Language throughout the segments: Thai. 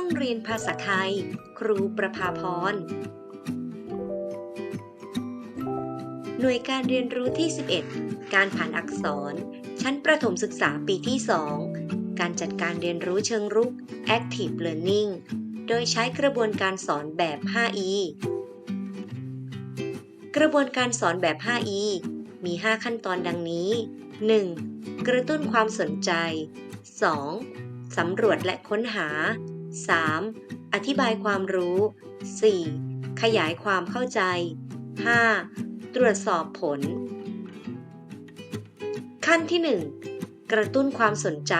้องเรียนภาษาไทย ครูประภาพร หน่วยการเรียนรู้ที่ 11 การผ่านอักษร ชั้นประถมศึกษาปีที่ 2 การจัดการเรียนรู้เชิงรุก Active Learning โดยใช้กระบวนการสอนแบบ 5E กระบวนการสอนแบบ 5E มี 5 ขั้นตอนดังนี้ 1. กระตุ้นความสนใจ 2. สำรวจและค้นหา 3. อธิบายความรู้ 4. ขยายความเข้าใจ 5. ตรวจสอบผล ขั้นที่ 1 กระตุ้นความสนใจ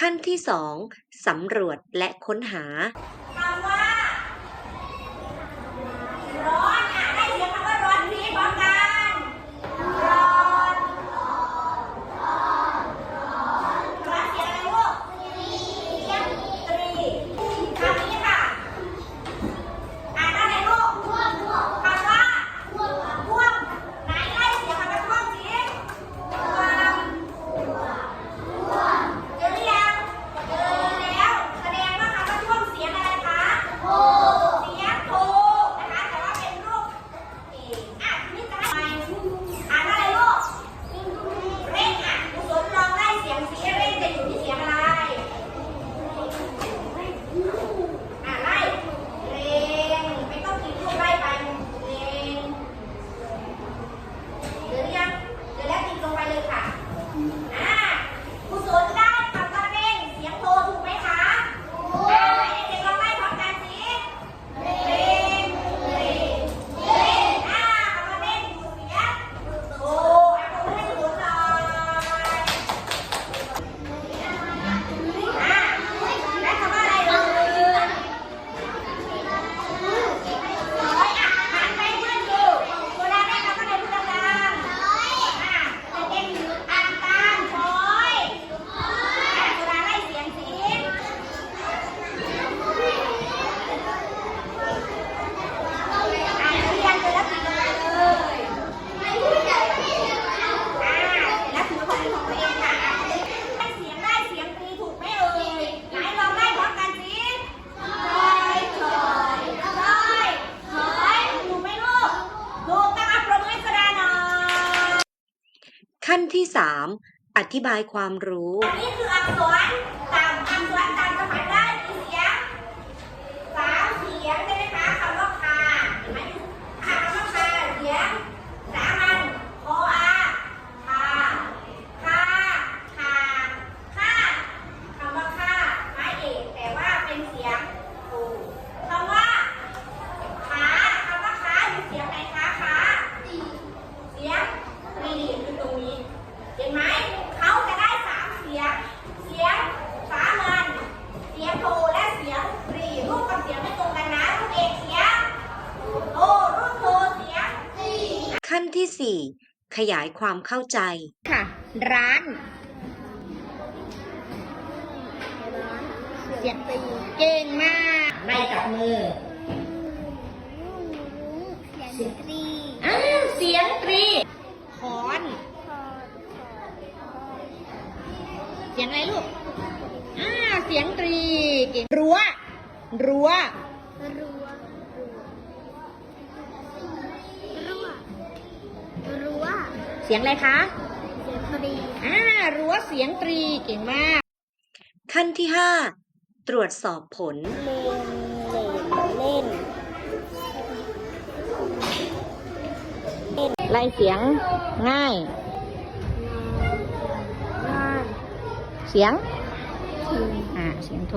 ขั้นที่ 2 สำรวจและค้นหา ขั้นที่ 3 อธิบายความรู้ นี่คืออักษร ขยายความเข้าใจ ค่ะ ร้าน เสียงตีเก่งมากไม่กับมือ เสียงตรีอ้าวเสียงตรีขอน เสียงอะไรลูกอ้าเสียงตรีเก่งรั้วรั้ว สียงอะไรคะเสียงตรีอ่ารั้วเสียงตรีเก่งมาก ขั้นที่5ตรวจสอบผลเล่นเล่นเล่นไล่เสียงง่ายงานเสียงถึงอ่าเสียงโท